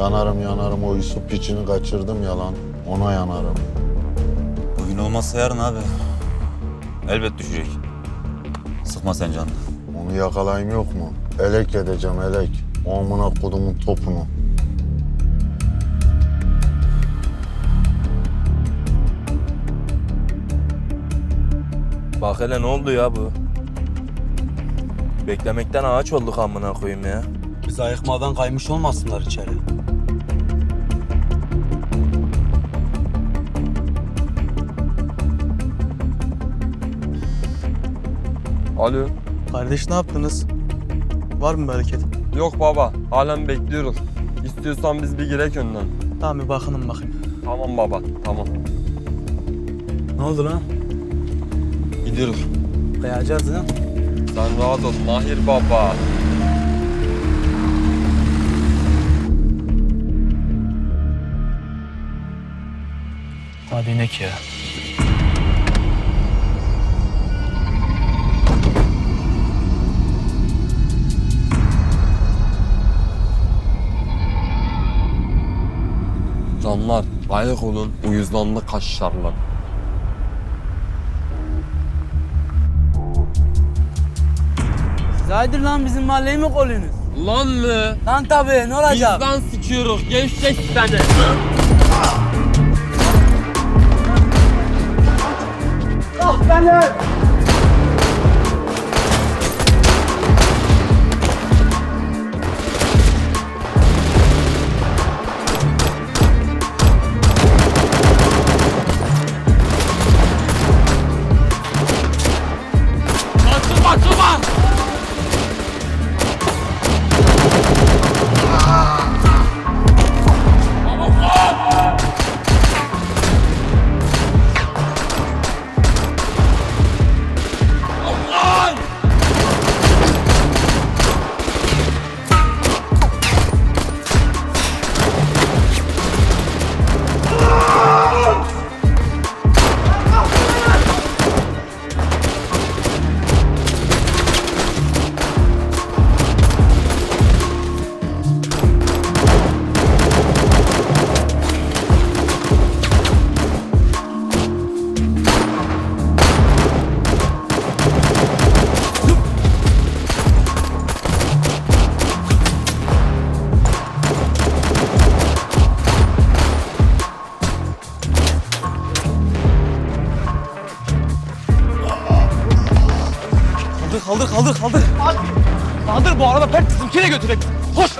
Yanarım yanarım o Yusuf piçini kaçırdım yalan. Ona yanarım. Bugün olmazsa yarın abi. Elbet düşecek. Sıkma sen canını. Onu yakalayayım yok mu? Elek edeceğim elek. O amına kodumun topunu. Bak hele ne oldu ya bu? Beklemekten ağaç olduk amına koyayım ya. Biz ayıkmadan kaymış olmasınlar içeri. Alo. Kardeş ne yaptınız? Var mı bir hareket? Yok baba. Halen bekliyoruz. İstiyorsan biz bir girek önden. Tamam bir bakınım bakayım. Tamam baba. Tamam. Ne oldu lan? Gidiyoruz. Kayacağız lan. Sen rahat ol Mahir baba. Hadi inek ya. Canlar ayak olun. Uyuzlandı kaşlarlar. Zaydır lan bizim mahalleyi mi kolluyorsunuz? Lan mı? Lan tabii ne olacak? Bizden sıçıyoruz. Gevşek seni. Açılma Kaldır kaldır kaldır kaldır. Kaldır bu araba pek bizimkine götürek. Koş.